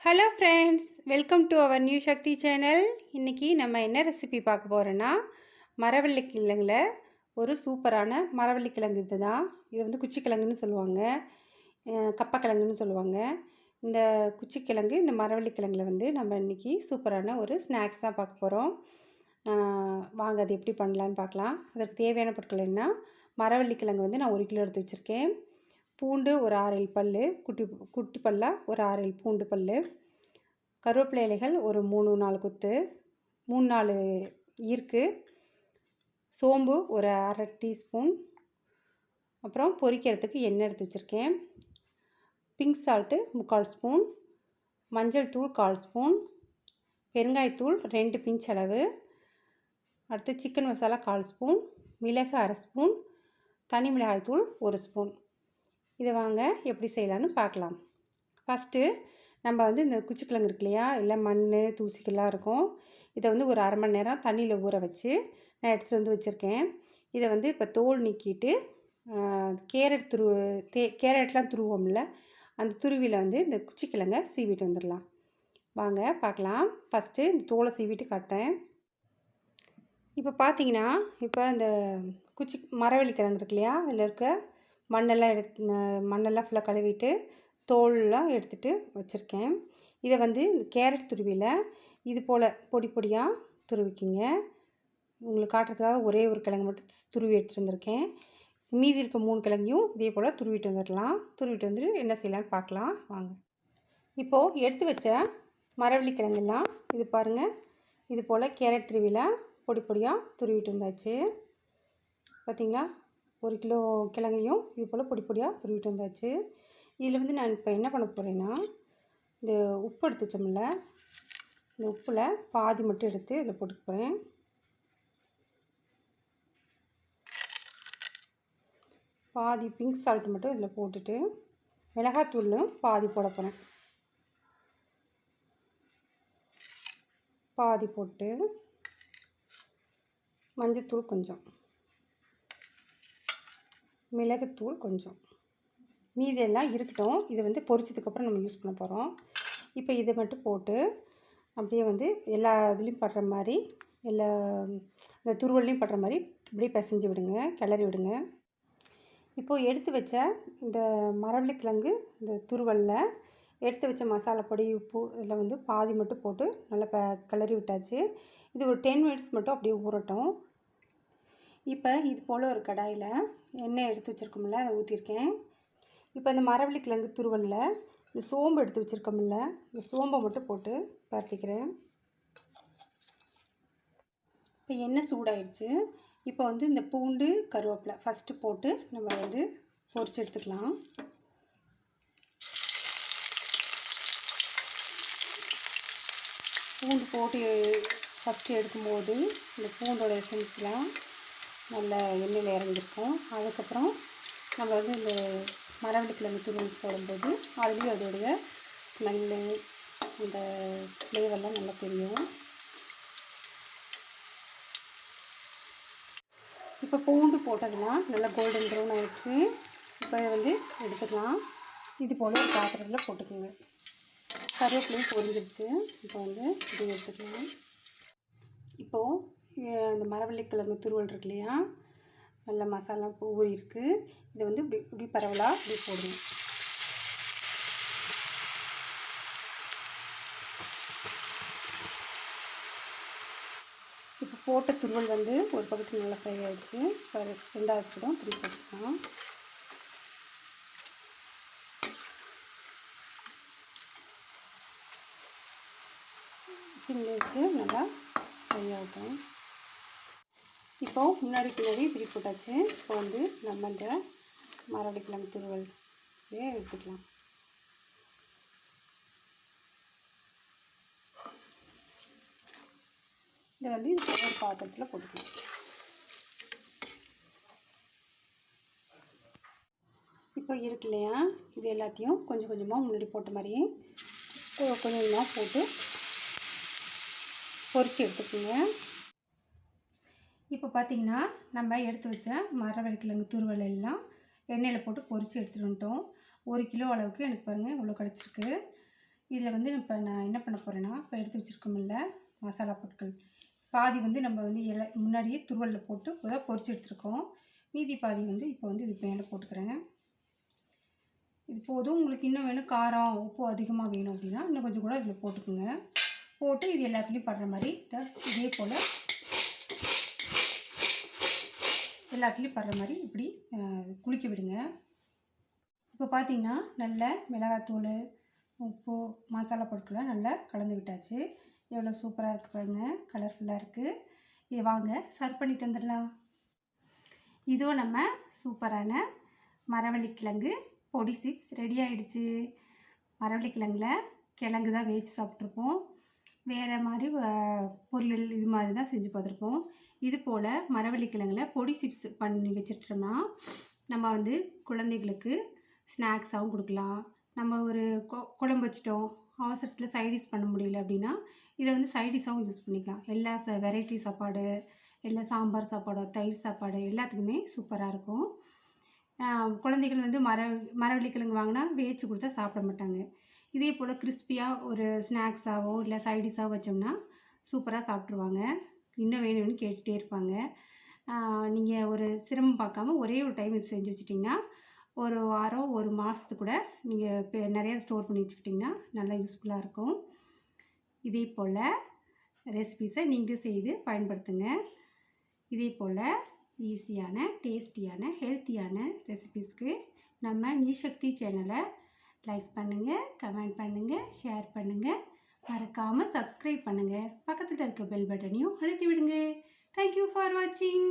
Hello friends welcome to our new Sakthi channel இன்றைக்கி நம்ம என்ன ரெசிபி பார்க்க போகிறோன்னா மரவள்ளி கிழங்குல ஒரு சூப்பரான மரவள்ளி கிழங்கு இது தான் இது வந்து குச்சிக்கிழங்குன்னு சொல்லுவாங்க. கப்பக்கிழங்குன்னு சொல்லுவாங்க. இந்த குச்சிக்கிழங்கு இந்த மரவள்ளி கிழங்குல வந்து நம்ம இன்றைக்கி சூப்பரான ஒரு ஸ்நாக்ஸ் தான் பார்க்க போகிறோம் வாங்க அது எப்படி பண்ணலான்னு பார்க்கலாம். அதற்கு தேவையான பொருட்கள் என்ன? மரவள்ளி கிழங்கு வந்து நான் ஒரு கிலோ எடுத்து வச்சுருக்கேன். பூண்டு ஒரு ஆறில் பல் குட்டி குட்டி பல்லாக ஒரு ஆறில் பூண்டு பல் கருவேப்பிலை இலைகள் ஒரு மூணு நாலு குத்து மூணு நாலு ஈர்க்கு சோம்பு ஒரு அரை டீஸ்பூன் அப்புறம் பொரிக்கிறதுக்கு எண்ணெய் எடுத்து வச்சுருக்கேன் பிங்க் சால்ட்டு முக்கால் ஸ்பூன் மஞ்சள் தூள் கால் ஸ்பூன் பெருங்காயத்தூள் ரெண்டு பிஞ்ச் அளவு அடுத்து சிக்கன் மசாலா கால் ஸ்பூன் மிளகு அரை ஸ்பூன் தனி மிளகாய்த்தூள் ஒரு ஸ்பூன். இதை வாங்க எப்படி செய்யலான்னு பார்க்கலாம். ஃபஸ்ட்டு நம்ம வந்து இந்த குச்சிக்கிழங்கு இருக்கு இல்லையா? இல்லை மண் தூசிக்கெல்லாம் இருக்கும். இதை வந்து ஒரு அரை மணி நேரம் தண்ணியில் ஊற வச்சு நான் எடுத்துகிட்டு வந்து வச்சுருக்கேன். இதை வந்து இப்போ தோல் நீக்கிட்டு கேரட் துரு தே கேரட்லாம் துருவோம்ல அந்த துருவியில் வந்து இந்த குச்சிக்கிழங்கை சீவிட்டு வந்துடலாம். வாங்க பார்க்கலாம். ஃபஸ்ட்டு இந்த தோலை சீவிட்டு காட்டுறேன். இப்போ பார்த்தீங்கன்னா இப்போ இந்த குச்சி மரவள்ளி கிழங்கு இருக்கு இல்லையா? அதில் இருக்க மண்ணெல்லாம் எடுத்து மண்ணெல்லாம் ஃபுல்லாக கழுவிட்டு தோல்லாம் எடுத்துகிட்டு வச்சுருக்கேன். இதை வந்து இந்த கேரட் துருவியில் இது போல் பொடி பொடியாக துருவிக்கிங்க. உங்களுக்கு காட்டுறதுக்காக ஒரே ஒரு கிழங்கு மட்டும் துருவி எடுத்துகிட்டு வந்திருக்கேன் மீதி இருக்க மூணு கிழங்கையும் இதே போல் துருவிட்டு வந்துடலாம் துருவிட்டு வந்துட்டு என்ன செய்யலான்னு பார்க்கலாம். வாங்க. இப்போது எடுத்து வச்ச மரவள்ளி கிழங்கெல்லாம் இது பாருங்கள் இது போல் கேரட் துருவியில் பொடி பொடியாக துருவிட்டு வந்தாச்சு. பார்த்தீங்களா ஒரு கிலோ கிழங்கையும் இது போல் பொடி பொடியாக துருவிட்டு வந்தாச்சு. இதில் வந்து நான் இப்போ என்ன பண்ண போகிறேன்னா இந்த உப்பு எடுத்து வச்சோம்ல இந்த உப்பில் பாதி மட்டும் எடுத்து இதில் போட்டுக்க போகிறேன் பாதி பிங்க் சால்ட் மட்டும் இதில் போட்டுட்டு மிளகாத்தூளும் பாதி போட போகிறேன் பாதி போட்டு மஞ்சத்தூள் கொஞ்சம். மிளகுத்தூள் கொஞ்சம். மீதி எல்லாம் இருக்கட்டும். இதை வந்து பொரிச்சதுக்கப்புறம் நம்ம யூஸ் பண்ண போகிறோம் இப்போ இதை மட்டும் போட்டு அப்படியே வந்து எல்லா இதுலேயும் படுற மாதிரி எல்லா இந்த துருவல்லையும் படுற மாதிரி இப்படியே பிசைஞ்சு விடுங்க. கிளறி விடுங்க. இப்போது எடுத்து வச்ச இந்த மரவள்ளிக்கிழங்கு இந்த துருவலில் எடுத்து வச்ச மசாலா பொடி உப்பு இதில் வந்து பாதி மட்டும் போட்டு நல்லா ப கிளறி விட்டாச்சு. இது ஒரு டென் மினிட்ஸ் மட்டும் அப்படியே ஊறட்டும். இப்போ இது போல் ஒரு கடாயில் எண்ணெய் எடுத்து வச்சுருக்கோம்ல அதை ஊற்றிருக்கேன் இப்போ இந்த மரவள்ளிக்கிழங்கு துருவலில் இந்த சோம்பு எடுத்து வச்சுருக்கோம்ல இந்த சோம்பை மட்டும் போட்டு பரட்டிக்கிறேன். இப்போ எண்ணெய் சூடாயிடுச்சு இப்போ வந்து இந்த பூண்டு கருவேப்பிலை ஃபஸ்ட்டு போட்டு நம்ம வந்து பொரிச்சு எடுத்துக்கலாம். பூண்டு போட்டு ஃபஸ்ட்டு எடுக்கும்போது இந்த பூண்டோட எசன்ஸ்லாம் நல்ல எண்ணெயில் இறங்கியிருக்கும். அதுக்கப்புறம் நம்ம வந்து இந்த மரவள்ளி கிழங்கு போடும்போது அதுலேயும் அதோடைய ஸ்மெல்லு அந்த ஃப்ளேவர்லாம் நல்லா தெரியும். இப்போ பூண்டு போட்டதுன்னா நல்லா கோல்டன் ப்ரௌன் ஆகிடுச்சு இப்போ வந்து எடுத்துக்கலாம். இது போல் ஒரு பாத்திரத்தில் போட்டுக்கோங்க. கருவேப்பிலையும் பொரிஞ்சிருச்சு. இப்போ வந்து இது எடுத்துக்கலாம். இப்போது இந்த மரவள்ளிக்கிழங்கு துருவல் இருக்கு இல்லையா? நல்ல மசாலா ஊறி இருக்குது இதை வந்து இப்படி இப்படி பரவலாக இப்படி போடணும். இப்போ போட்ட துருவல் வந்து ஒரு பக்கத்தில் நல்லா ஃப்ரை ஆகிடுச்சு ரெண்டாவது பக்கம் திருப்பி போட்டுக்கலாம். சிம்மில் வச்சு நல்லா ஃப்ரை ஆகும் இப்போது முன்னாடி பின்னாடி இப்படி போட்டாச்சு. இப்போ வந்து நம்ம இந்த மரவள்ளி கிழங்கு துருவல் எடுத்துக்கலாம். இதை வந்து ஒரு பாத்திரத்தில் போட்டுக்கலாம். இப்போ இருக்கு இல்லையா? இது எல்லாத்தையும் கொஞ்சம் கொஞ்சமாக முன்னாடி போட்ட மாதிரியே கொஞ்சம் கொஞ்சமாக போட்டு பொறிச்சு எடுத்துக்கோங்க. இப்போ பார்த்தீங்கன்னா நம்ம எடுத்து வச்ச மரவள்ளிக்கிழங்கு துருவல் எல்லாம் எண்ணெயில் போட்டு பொரித்து எடுத்துகிட்டு வந்துட்டோம். ஒரு கிலோ அளவுக்கு எனக்கு பாருங்கள் இவ்வளோ கிடச்சிருக்கு. இதில் வந்து இப்போ நான் என்ன பண்ண போகிறேன்னா இப்போ எடுத்து வச்சுருக்கோமில்ல மசாலா பொருட்கள். பாதி வந்து நம்ம வந்து இலை முன்னாடியே துருவலில் போட்டு இப்போதான் பொறிச்சு எடுத்துருக்கோம். மீதி பாதி வந்து இப்போ வந்து இது மேலே போட்டுக்கிறேங்க. இது போதும். உங்களுக்கு இன்னும் வேணும் காரம் உப்பு அதிகமாக வேணும் அப்படின்னா இன்னும் கொஞ்சம் கூட இதில் போட்டுக்கோங்க. போட்டு இது எல்லாத்துலேயும் படுற மாதிரி இதே போல் எல்லாத்துலேயும் படுற மாதிரி இப்படி குளிக்க விடுங்க. இப்போ பார்த்தீங்கன்னா நல்ல மிளகாத்தூள் உப்பு மசாலா பொருட்களை நல்லா கலந்து விட்டாச்சு. எவ்வளோ சூப்பராக இருக்குது பாருங்கள் கலர்ஃபுல்லாக இருக்குது இது வாங்க சர்வ் பண்ணிட்டு வந்துடலாம். இதுவும் நம்ம சூப்பரான மரவள்ளி கிழங்கு பொடி சிப்ஸ் ரெடி ஆகிடுச்சு மரவள்ளி கிழங்குல கிழங்கு தான் வேச்சு சாப்பிட்ருப்போம் வேறு மாதிரி வ- பொரியல் இது மாதிரி தான் செஞ்சு பார்த்துருப்போம் இது போல் மரவள்ளி பொடி சிப்ஸ் பண்ணி வச்சுட்டோம்னா நம்ம வந்து குழந்தைகளுக்கு ஸ்நாக்ஸாகவும் கொடுக்கலாம். நம்ம ஒரு கொ- குழம்பு வச்சிட்டோம் அவசரத்தில் சைடிஷ் பண்ண முடியல அப்படின்னா இதை வந்து சைடிஷாகவும் யூஸ் பண்ணிக்கலாம். எல்லா ச வெரைட்டி சாப்பாடு எல்லா சாம்பார் சாப்பாடு தயிர் சாப்பாடு எல்லாத்துக்குமே சூப்பராக இருக்கும். குழந்தைகள் வந்து மர மரவள்ளி கிழங்கு வாங்கினா வேச்சு கொடுத்தா சாப்பிட மாட்டாங்க. இதே போல் கிறிஸ்பியாக ஒரு ஸ்நாக்ஸாகவோ இல்லை சைடிஷாக வச்சோம்னா சூப்பராக சாப்பிட்ருவாங்க இன்னும் வேணும்னு கேட்டுகிட்டே இருப்பாங்க. நீங்கள் ஒரு சிரமம் பார்க்காம ஒரே ஒரு டைம் இது செஞ்சு வச்சிட்டிங்கன்னா ஒரு வாரம் ஒரு மாதத்துக்கு கூட நீங்கள் இப்போ நிறையா ஸ்டோர் பண்ணி வச்சுக்கிட்டிங்கன்னா நல்லா யூஸ்ஃபுல்லாக இருக்கும். இதே போல் ரெசிபீஸை நீங்களும் செய்து பயன்படுத்துங்க. இதே போல் ஈஸியான டேஸ்டியான ஹெல்த்தியான ரெசிபீஸ்க்கு நம்ம நீசக்தி சக்தி சேனலை லைக் பண்ணுங்கள் கமெண்ட் பண்ணுங்கள் ஷேர் பண்ணுங்கள் மறக்காமல் சப்ஸ்கிரைப் பண்ணுங்கள் பக்கத்தில் இருக்க பெல் பட்டனையும் அழுத்தி விடுங்க. தேங்க்யூ ஃபார் வாட்சிங்